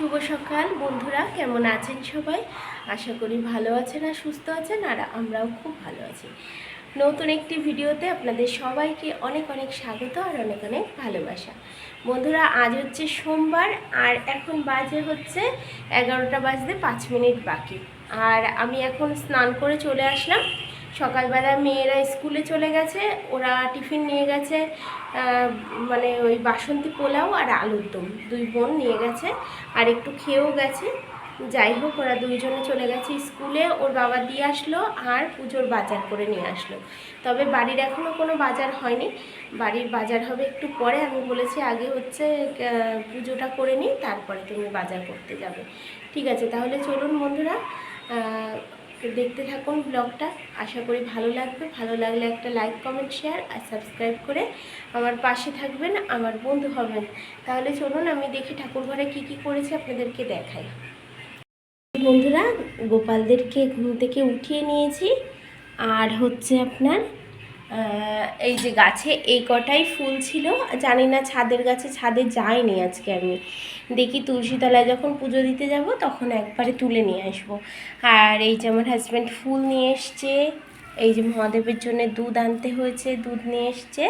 শুভ সকাল। বন্ধুরা, কেমন আছেন সবাই? আশা করি ভালো আছেন আর সুস্থ আছেন, আর আমরাও খুব ভালো আছি। নতুন একটি ভিডিওতে আপনাদের সবাইকে অনেক অনেক স্বাগত আর অনেক অনেক ভালোবাসা। বন্ধুরা, আজ হচ্ছে সোমবার, আর এখন বাজে হচ্ছে এগারোটা বাজতে পাঁচ মিনিট বাকি। আর আমি এখন স্নান করে চলে আসলাম। সকালবেলা মেয়েরা স্কুলে চলে গেছে, ওরা টিফিন নিয়ে গেছে মানে ওই বাসন্তী পোলাও আর আলুর দম। দুই বোন নিয়ে গেছে আর একটু খেয়েও গেছে। যাই হোক, ওরা দুইজনে চলে গেছে স্কুলে, ওর বাবা দিয়ে আসলো আর পুজোর বাজার করে নিয়ে আসলো। তবে বাড়ির এখনও কোনো বাজার হয়নি। বাড়ির বাজার হবে একটু পরে, আমি বলেছি আগে হচ্ছে পুজোটা করে নিই, তারপরে তুমি বাজার করতে যাবে। ঠিক আছে, তাহলে চলুন বন্ধুরা আহ, দেখতে থাকুন ব্লগটা আশা করি ভালো লাগবে। ভালো লাগলে একটা লাইক কমেন্ট শেয়ার আর সাবস্ক্রাইব করে আমার পাশে থাকবেন আমার বন্ধু হবেন। তাহলে চলুন আমি দেখি ঠাকুর ঘরে কী কী করেছি আপনাদেরকে দেখাই। বন্ধুরা গোপালদেরকে ঘুম থেকে উঠিয়ে নিয়েছি। আর হচ্ছে আপনার এই যে গাছে এই কটাই ফুল ছিল। জানি না ছাদের গাছে, ছাদে যাইনি আজকে আমি। দেখি তুলসীতলায় যখন পুজো দিতে যাব, তখন একবারে তুলে নিয়ে আসব। আর এই যে আমার হাজব্যান্ড ফুল নিয়ে এসছে, এই যে মহাদেবের জন্য দুধ আনতে হয়েছে, দুধ নিয়ে এসছে।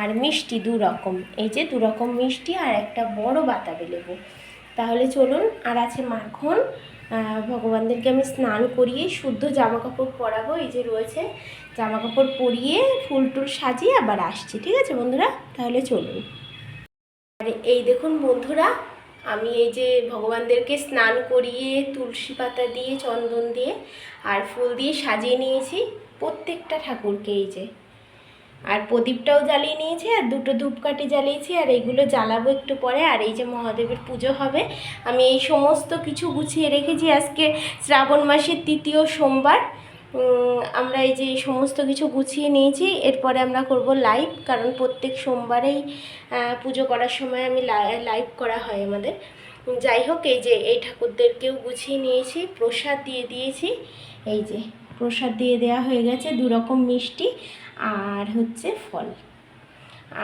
আর মিষ্টি দু রকম, এই যে দু রকম মিষ্টি আর একটা বড় বাতাবি লেবু। তাহলে চলুন, আর আছে মাখন ভগবানদেরকে আমি স্নান করিয়ে শুদ্ধ জামা কাপড় পরাবো, এই যে রয়েছে। জামা কাপড় পরিয়ে ফুল টুল সাজিয়ে আবার আসছি, ঠিক আছে বন্ধুরা? তাহলে চলুন। আর এই দেখুন বন্ধুরা, আমি এই যে ভগবানদেরকে স্নান করিয়ে তুলসী পাতা দিয়ে, চন্দন দিয়ে আর ফুল দিয়ে সাজিয়ে নিয়েছি প্রত্যেকটা ঠাকুরকে এই যে। আর প্রদীপটাও জ্বালিয়ে নিয়েছি, আর দুটো ধূপকাঠি জ্বালিয়েছি, আর এইগুলো জ্বালাবো একটু পরে, আর এই যে মহাদেবের পুজো হবে, আমি এই সমস্ত কিছু গুছিয়ে রেখেছি আজকে শ্রাবণ মাসের তৃতীয় সোমবার। আমরা এই যে সমস্ত কিছু গুছিয়ে নিয়েছি, এরপরে আমরা করব লাইভ, কারণ প্রত্যেক সোমবারেই পুজো করার সময় আমি লাইভ করা হয় আমাদের। যাই হোক, এই যে এই ঠাকুরদেরকেও গুছিয়ে নিয়েছি, প্রসাদ দিয়ে দিয়েছি। এই যে প্রসাদ দিয়ে দেওয়া হয়ে গেছে দু রকম মিষ্টি। আর হচ্ছে ফল।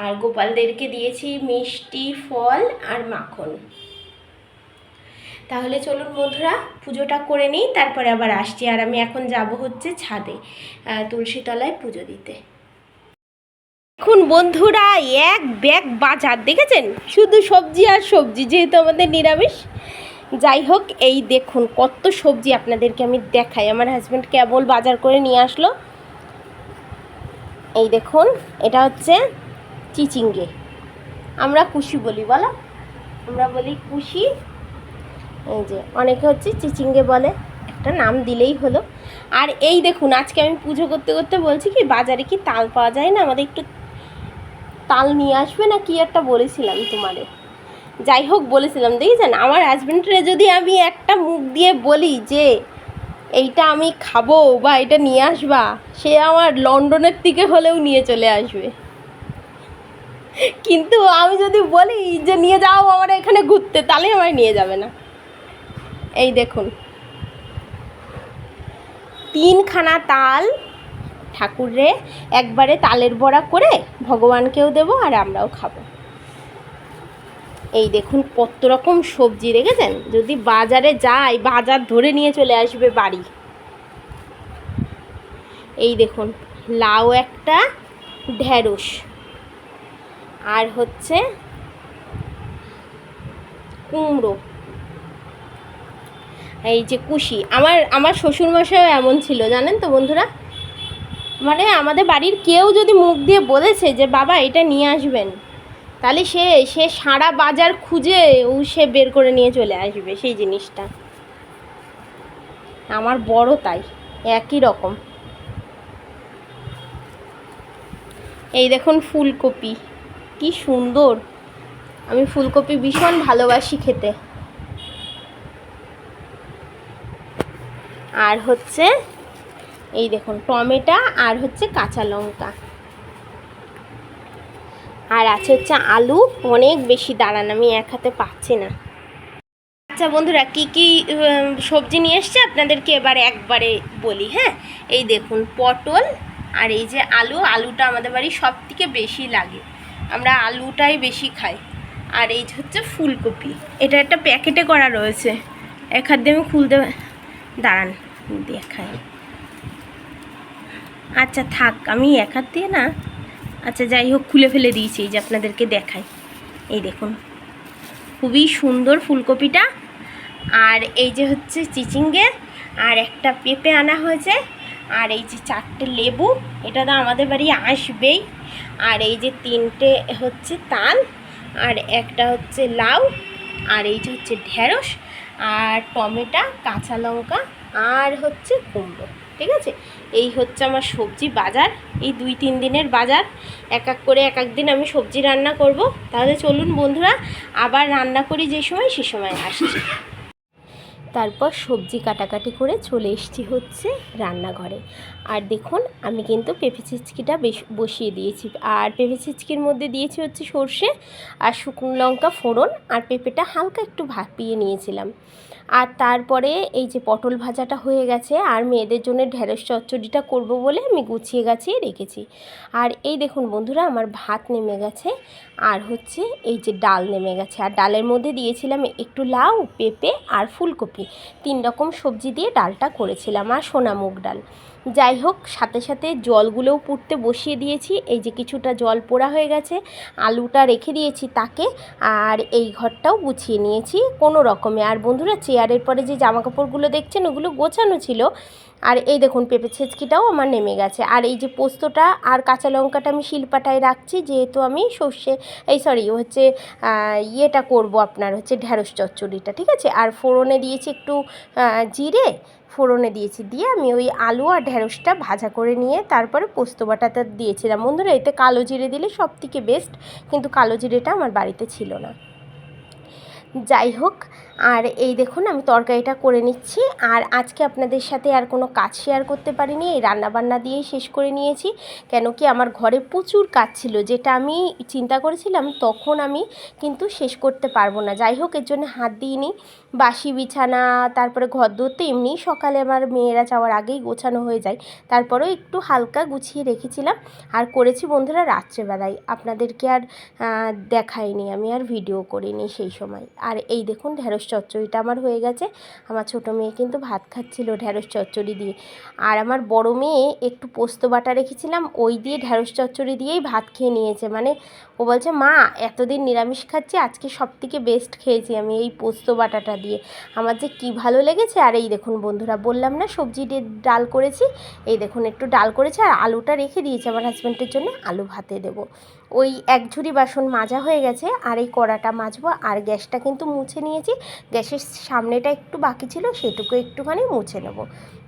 আর গোপালদেরকে দিয়েছি মিষ্টি ফল আর মাখন। তাহলে চলুন বন্ধুরা, পুজোটা করে নিই, তারপরে আবার আসছি। আর আমি এখন যাব হচ্ছে ছাদে তুলসীতলায় পুজো দিতে। এখন বন্ধুরা, এক ব্যাগ বাজার, দেখেছেন? শুধু সবজি আর সবজি, যেহেতু আমাদের নিরামিষ। যাই হোক, এই দেখুন কত সবজি আপনাদেরকে আমি দেখাই। আমার হাজব্যান্ড কেবল বাজার করে নিয়ে আসলো। এই দেখুন, এটা হচ্ছে চিচিঙ্গে। আমরা কুশি বলি, বলো? আমরা বলি কুশি। এই যে, অনেকে হচ্ছে চিচিঙ্গে বলে, একটা নাম দিলেই হলো। আর এই দেখুন, আজকে আমি পুজো করতে করতে বলছি কি, বাজারে কি তাল পাওয়া যায় না? আমাদের একটু তাল নিয়ে আসবে না? কি একটা বলেছিলাম তোমারে। যাই হোক, বলেছিলাম, দেখেছেন? আমার হাজব্যান্ডরে যদি আমি একটা মুখ দিয়ে বলি যে এইটা আমি খাব বা এটা নিয়ে আসবা, সে আমার লন্ডনের দিকে হলেও নিয়ে চলে আসবে। কিন্তু আমি যদি বলি যে নিয়ে যাও আমার এখানে ঘুরতে, তাহলে আমার নিয়ে যাবে না। এই দেখুন। তিনখানা তাল ঠাকুরে একবারে তালের বড়া করে ভগবানকেও দেবো আর আমরাও খাব। এই দেখুন কত রকম সবজি রেখেছেন যদি বাজারে যাই বাজার ধরে নিয়ে চলে আসবে বাড়ি। এই দেখুন, লাউ একটা, ঢেঁড়স। আর হচ্ছে কুমড়ো। এই যে কুশি। আমার আমার শ্বশুরমশাইও এমন ছিল, জানেন তো বন্ধুরা? মানে আমাদের বাড়ির কেউ যদি মুখ দিয়ে বলেছে যে, বাবা, এটা নিয়ে আসবেন। তাহলে সে সে সারা বাজার খুঁজে ও সে বের করে নিয়ে চলে আসবে সেই জিনিসটা। আমার বড় তাই, একই রকম। এই দেখুন ফুলকপি, কি সুন্দর। আমি ফুলকপি ভীষণ ভালোবাসি খেতে। আর হচ্ছে, এই দেখুন টমেটো আর হচ্ছে কাঁচা লঙ্কা। আর আছে হচ্ছে আলু, অনেক বেশি দাঁড়ান, আমি এক হাতে পাচ্ছি না। আচ্ছা বন্ধুরা, কি কি সবজি নিয়ে এসছে আপনাদেরকে এবার একবারে বলি হ্যাঁ? এই দেখুন, পটল আর এই যে আলু, আলুটা আমাদের বাড়ি সব থেকে বেশি লাগে। আমরা আলুটাই বেশি খাই। আর এই হচ্ছে ফুলকপি, এটা একটা প্যাকেটে করা রয়েছে। এক হাত দিয়ে আমি খুলতে দাঁড়ান, দেখাই। আচ্ছা থাক, আমি এক হাত দিয়ে না আচ্ছা যাই হোক, খুলে ফেলে দিয়েছি এই যে আপনাদেরকে দেখাই। এই দেখুন, খুবই সুন্দর ফুলকপিটা। আর এই যে হচ্ছে চিচিঙ্গে আর একটা পেঁপে আনা হয়েছে, আর এই যে চারটে লেবু, এটা তো আমাদের বাড়ি আসবেই। আর এই যে তিনটে হচ্ছে তাল, আর একটা হচ্ছে লাউ, আর এই যে হচ্ছে ঢেঁড়স, আর টমেটো, কাঁচা লঙ্কা, আর হচ্ছে কুমড়ো, ঠিক আছে? এই হচ্ছে আমার সবজি বাজার, এই দুই তিন দিনের বাজার। এক এক করে এক এক দিন আমি সবজি রান্না করব। তাহলে চলুন বন্ধুরা, আবার রান্না করি যে সময়, সে সময় আসছি। তারপর সবজি কাটাকাটি করে চলে এসেছি হচ্ছে রান্নাঘরে। আর দেখুন, আমি কিন্তু পেঁপে চিচকিটা বসিয়ে দিয়েছি। আর পেঁপে চিচকির মধ্যে দিয়েছি হচ্ছে সর্ষে আর শুকনো লঙ্কা ফোড়ন আর পেঁপেটা হালকা একটু ভাপিয়ে নিয়েছিলাম। আর তারপরে এই যে পটল ভাজাটা হয়ে গেছে, আর মেয়েদের জন্য ঢেঁড়স চচ্চড়িটা করব বলে আমি গুছিয়ে গাছিয়ে রেখেছি। আর এই দেখুন বন্ধুরা, আমার ভাত নেমে গেছে, আর হচ্ছে এই যে ডাল নেমে গেছে। আর ডালের মধ্যে দিয়েছিলাম একটু লাউ, পেঁপে আর ফুলকপি। তিন রকম সবজি দিয়ে ডালটা করেছিলাম আর সোনা মুগ ডাল। যাই হোক, সাথে সাথে জলগুলোও পুড়তে বসিয়ে দিয়েছি। এই যে কিছুটা জল পোড়া হয়ে গেছে, আলুটা রেখে দিয়েছি তাকে, আর এই ঘরটাও গুছিয়ে নিয়েছি কোনো রকমে। আর বন্ধুরা, চেয়ারের পরে যে জামা কাপড়গুলো দেখছেন, ওগুলো গোছানো ছিল। আর এই দেখুন, পেঁপে ছেচকিটাও আমার নেমে গেছে। আর এই যে পোস্তটা আর কাঁচা লঙ্কাটা আমি শিলপাটায় রাখছি, যেহেতু আমি সর্ষে, এই সরি, হচ্ছে ইয়েটা করব আপনার হচ্ছে ঢ্যাঁড়স চচ্চড়িটা, ঠিক আছে? আর ফোড়নে দিয়েছি একটু জিরে ফোড়নে দিয়েছি। দিয়ে আমি ওই আলু আর ঢ্যাঁড়সটা ভাজা করে নিয়ে তারপরে পোস্ত বাটাটা দিয়েছিলাম। বন্ধুরা, এতে কালো জিরে দিলে সব থেকে বেস্ট কিন্তু কালো জিরেটা আমার বাড়িতে ছিল না। যাই হোক আর এই দেখুন, আমি তরকারিটা করে নিচ্ছি। আর আজকে আপনাদের সাথে আর কোনো কাজ শেয়ার করতে পারিনি, এই রান্নাবান্না দিয়েই শেষ করে নিয়েছি। কেন কি আমার ঘরে প্রচুর কাজ ছিল, যেটা আমি চিন্তা করেছিলাম তখন আমি কিন্তু শেষ করতে পারব না। যাই হোক, এর জন্য হাত দিইনি। বাসি বিছানা, তারপরে ঘর তো এমনি সকালে আমার মেয়েরা যাওয়ার আগেই গোছানো হয়ে যায়। তারপরেও একটু হালকা গুছিয়ে রেখেছিলাম। আর করেছি বন্ধুরা রাত্রেবেলায়। আপনাদেরকে আর দেখাইনি, আমি আর ভিডিও করিনি সেই সময়। আর এই দেখুন ঢ্যাঁড়স চচ্চড়িটা আমার হয়ে গেছে। আমার ছোটো মেয়ে কিন্তু ভাত খাচ্ছিল ঢ্যাঁড়স চচ্চড়ি দিয়ে। আর আমার বড় মেয়ে একটু পোস্ত বাটা রেখেছিলাম, ওই দিয়ে ঢ্যাঁড়স চচ্চড়ি দিয়েই ভাত খেয়ে নিয়েছে। মানে ও বলছে, মা, এতদিন নিরামিষ খাচ্ছি, আজকে সব থেকে বেস্ট খেয়েছি আমি এই পোস্ত বাটাটা দিয়ে। আমার যে কী ভালো লেগেছে। আর এই দেখুন বন্ধুরা, বললাম না, সবজি ডাল করেছি। এই দেখুন একটু ডাল করেছি, আর আলুটা রেখে দিয়েছি আমার হাজব্যান্ডের জন্য, আলু ভাতে দেবো। ওই এক ঝুড়ি বাসন মাজা হয়ে গেছে, আর এই কড়াটা মাজবো, আর গ্যাসটা কিন্তু মুছে নিয়েছি। গ্যাসের সামনেটা একটু বাকি ছিল, সেটুকু একটুখানি মুছে নেব।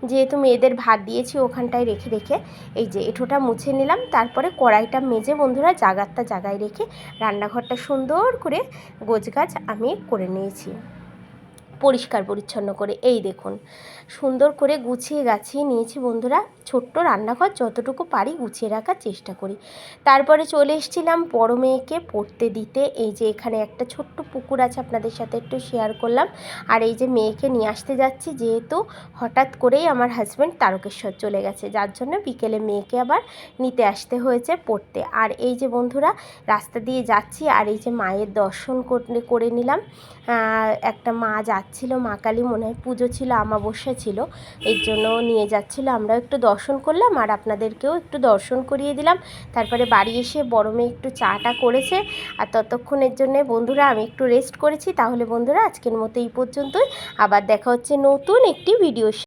যেহেতু মেয়েদের ভাত দিয়েছি ওখানটায় রেখে রেখে এই যে এঁঠোটা মুছে নিলাম, তারপরে কড়াইটা মেজে বন্ধুরা জাগারটা জাগায় রেখে রান্নাঘরটা সুন্দর করে গোছগাছ আমি করে নিয়েছি। পরিষ্কার পরিচ্ছন্ন করে, এই দেখুন। সুন্দর করে গুছিয়ে গাছিয়ে নিয়েছি বন্ধুরা। ছোট্ট রান্নাঘর যতটুকু পারি গুছিয়ে রাখার চেষ্টা করি। তারপরে চলে এসেছিলাম বড় মেয়েকে পড়তে দিতে। এই যে এখানে একটা ছোট্ট পুকুর আছে আপনাদের সাথে একটু শেয়ার করলাম। আর এই যে মেয়েকে নিয়ে আসতে যাচ্ছি যেহেতু হঠাৎ করেই আমার হাজব্যান্ড তারকেশ্বর চলে গেছে। যার জন্য বিকেলে মেয়েকে আবার নিতে আসতে হয়েছে পড়তে। আর এই যে বন্ধুরা, রাস্তা দিয়ে যাচ্ছি আর এই যে মায়ের দর্শন করে নিলাম। একটা মা যাচ্ছিল, মা কালী মনে হয় পুজো ছিল আমাবস্যা ছিল, এর জন্য নিয়ে যাচ্ছিল। আমরা একটু দর্শন করলাম আর আপনাদেরকেও একটু দর্শন করিয়ে দিলাম। তারপরে বাড়ি এসে বড় মেয়ে একটু চাটা করেছে আর ততক্ষণের জন্যে বন্ধুরা আমি একটু রেস্ট করেছি। তাহলে বন্ধুরা আজকের মতো এই পর্যন্তই। আবার দেখা হচ্ছে নতুন একটি ভিডিও